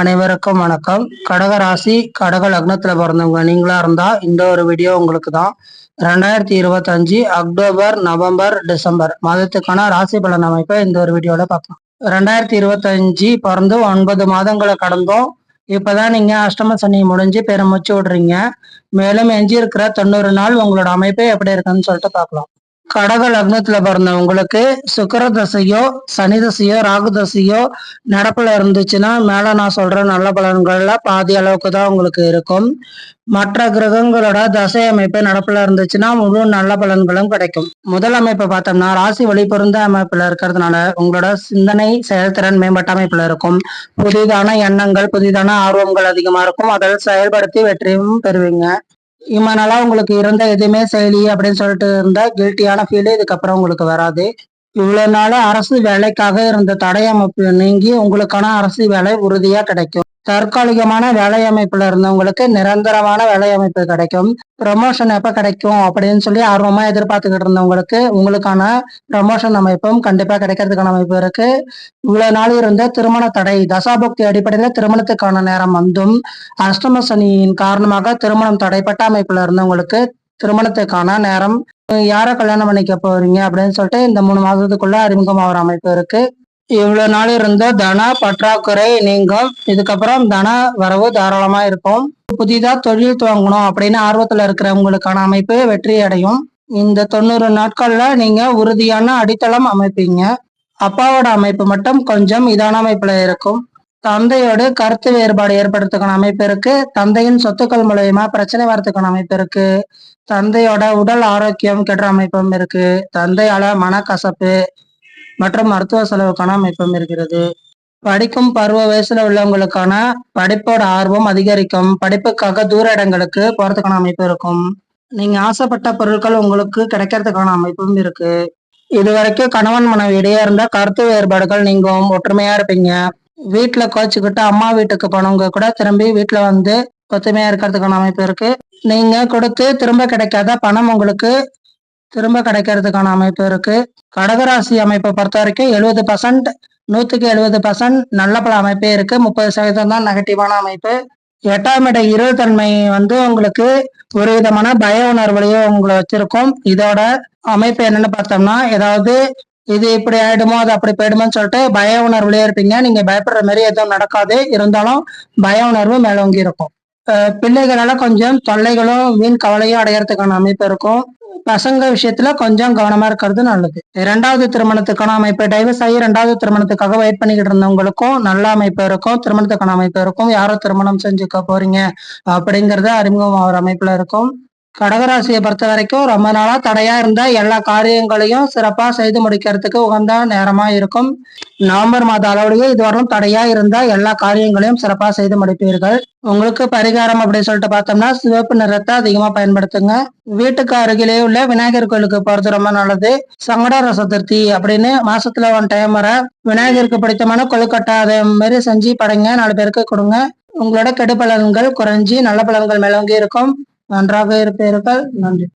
அனைவருக்கும் வணக்கம். கடக ராசி கடக லக்னத்துல பிறந்தவங்க நீங்களா இருந்தா இந்த ஒரு வீடியோ உங்களுக்கு தான் ரெண்டாயிரத்தி இருபத்தஞ்சு அக்டோபர் நவம்பர் டிசம்பர் மாதத்துக்கான ராசி பலன் அமைப்பை இந்த ஒரு வீடியோல பார்க்கலாம். ரெண்டாயிரத்தி இருபத்தஞ்சு பிறந்து ஒன்பது மாதங்களை கடந்தோம். இப்பதான் நீங்க அஷ்டம சனி முடிஞ்சு பெருமிச்சு விடுறீங்க. மேலும் எஞ்சி இருக்கிற தொண்ணூறு நாள் உங்களோட அமைப்பு எப்படி இருக்குன்னு சொல்லிட்டு பார்க்கலாம். கடக லக்னத்துல பிறந்தவங்களுக்கு சுக்கர தசையோ சனி தசையோ ராகு தசையோ நடப்புல இருந்துச்சுன்னா மேல நான் சொல்ற நல்ல பலன்கள்ல பாதி அளவுக்கு தான் உங்களுக்கு இருக்கும். மற்ற கிரகங்களோட தசை அமைப்பு நடப்புல இருந்துச்சுன்னா முழு நல்ல பலன்களும் கிடைக்கும். முதல் அமைப்பை பார்த்தோம்னா ராசி வழிபொருந்த அமைப்புல இருக்கிறதுனால உங்களோட சிந்தனை செயல்திறன் மேம்பட்ட அமைப்புல இருக்கும். புதிதான எண்ணங்கள் புதிதான ஆர்வங்கள் அதிகமா இருக்கும். அதை செயல்படுத்தி வெற்றியும் பெறுவீங்க. இம்மா நாளா உங்களுக்கு இருந்த எதுவுமே செயலி அப்படின்னு சொல்லிட்டு இருந்தால் கில்ட்டியான ஃபீல் இதுக்கப்புறம் உங்களுக்கு வராது. இவ்வளவு நாள் அரசு வேலைக்காக இருந்த தடை அமைப்பு நீங்கி உங்களுக்கான அரசு வேலை உறுதியா கிடைக்கும். தற்காலிகமான வேலை அமைப்புல இருந்தவங்களுக்கு நிரந்தரமான வேலை அமைப்பு கிடைக்கும். ப்ரமோஷன் எப்ப கிடைக்கும் அப்படின்னு சொல்லி ஆர்வமா எதிர்பார்த்துக்கிட்டு இருந்தவங்களுக்கு உங்களுக்கான ப்ரமோஷன் அமைப்பும் கண்டிப்பா கிடைக்கிறதுக்கான அமைப்பு இருக்கு. இவ்வளவு நாள் இருந்த திருமண தடை தசாபக்தி அடிப்படையில திருமணத்துக்கான நேரம் வந்தும் அஷ்டம சனியின் காரணமாக திருமணம் தடைப்பட்ட அமைப்புல இருந்தவங்களுக்கு திருமணத்துக்கான நேரம். யாரை கல்யாணம் பண்ணிக்க போறீங்க அப்படின்னு சொல்லிட்டு இந்த மூணு மாதத்துக்குள்ள அறிமுகமாகிற அமைப்பு இருக்கு. இவ்வளவு நாள் இருந்த தன பற்றாக்குறை நீங்கும். இதுக்கப்புறம் தன வரவு தாராளமா இருக்கும். புதிதா தொழில் துவங்கணும் அப்படின்னு ஆர்வத்துல இருக்கிறவங்களுக்கான அமைப்பு வெற்றி அடையும். இந்த தொண்ணூறு நாட்கள்ல நீங்க உறுதியான அடித்தளம் அமைப்பீங்க. அப்பாவோட அமைப்பு மட்டும் கொஞ்சம் இதான அமைப்புல இருக்கும். தந்தையோடு கருத்து வேறுபாடு ஏற்படுறதுக்கான அமைப்பு இருக்கு. தந்தையின் சொத்துக்கள் மூலயமா பிரச்சனை வரத்துக்கான அமைப்பு இருக்கு. தந்தையோட உடல் ஆரோக்கியம் கெடுற அமைப்பும் இருக்கு. தந்தையால மனக்கசப்பு மற்றும் மருத்துவ செலவுக்கான அமைப்பும் இருக்கிறது. படிக்கும் பருவ வயசுல உள்ளவங்களுக்கான படிப்போட ஆர்வம் அதிகரிக்கும். படிப்புக்காக தூர இடங்களுக்கு போறதுக்கான அமைப்பு இருக்கும். நீங்க ஆசைப்பட்ட பொருட்கள் உங்களுக்கு கிடைக்கிறதுக்கான அமைப்பும் இருக்கு. இது வரைக்கும் கணவன் மனைவி இடையே இருந்த கருத்து வேறுபாடுகள் நீங்கும் ஒற்றுமையா இருப்பீங்க. வீட்டுல கோச்சுக்கிட்டு அம்மா வீட்டுக்கு போனவங்க கூட திரும்பி வீட்டுல வந்து ஒத்துமையா இருக்கிறதுக்கான அமைப்பு இருக்கு. நீங்க கொடுத்து திரும்ப கிடைக்காத பணம் உங்களுக்கு திரும்ப கிடைக்கிறதுக்கான அமைப்பு இருக்கு. கடகராசி அமைப்பை பொறுத்த வரைக்கும் எழுபது பர்சன்ட் நூத்துக்கு எழுபது பர்சன்ட் நல்ல பல அமைப்பே இருக்கு. முப்பது சதவீதம் தான் நெகட்டிவான அமைப்பு. எட்டாம் இட இருள்தன்மை வந்து உங்களுக்கு ஒரு விதமான பய உணர்வுலையும் உங்களை வச்சிருக்கும். இதோட அமைப்பு என்னன்னு பார்த்தோம்னா ஏதாவது இது இப்படி ஆயிடுமோ அது அப்படி போயிடுமோன்னு சொல்லிட்டு பய உணர்வுலயே இருப்பீங்க. நீங்க பயப்படுற மாதிரி எதுவும் நடக்காது. இருந்தாலும் பய உணர்வு மேலோங்கி இருக்கும். பிள்ளைகளால கொஞ்சம் தொல்லைகளும் வீண் கவலையும் அடையறதுக்கான அமைப்பு இருக்கும். பசங்க விஷயத்துல கொஞ்சம் கவனமா இருக்கிறது நல்லது. இரண்டாவது திருமணத்துக்கான அமைப்பு டைவர்ஸ் ஆகி இரண்டாவது திருமணத்துக்காக வெயிட் பண்ணிக்கிட்டு இருந்தவங்களுக்கும் நல்ல அமைப்பு இருக்கும். திருமணத்துக்கான அமைப்பு இருக்கும். யாரோ திருமணம் செஞ்சுக்க போறீங்க அப்படிங்கறது அறிமுகம் ஆகிற அமைப்புல இருக்கும். கடகராசியை பொறுத்த வரைக்கும் ரொம்ப நாளா தடையா இருந்த எல்லா காரியங்களையும் சிறப்பா செய்து முடிக்கிறதுக்கு உகந்த நேரமா இருக்கும். நவம்பர் மாத அளவுலயே இதுவரையும் தடையா இருந்த எல்லா காரியங்களையும் சிறப்பா செய்து முடிப்பீர்கள். உங்களுக்கு பரிகாரம் அப்படின்னு சொல்லிட்டு பார்த்தோம்னா சிவப்பு நிறத்தை அதிகமா பயன்படுத்துங்க. வீட்டுக்கு அருகிலே உள்ள விநாயகர் கோயிலுக்கு போறது ரொம்ப நல்லது. சங்கடர சதுர்த்தி அப்படின்னு மாசத்துல ஒன் டைம் வர விநாயகருக்கு பிடித்தமான கொழுக்கட்டை அதே மாதிரி செஞ்சு படைங்க நாலு பேருக்கு கொடுங்க. உங்களோட கெடு பலன்கள் குறைஞ்சி நல்ல பலன்கள் மேலோங்கி இருக்கும். நன்றாக இருப்பீர்கள் நன்றி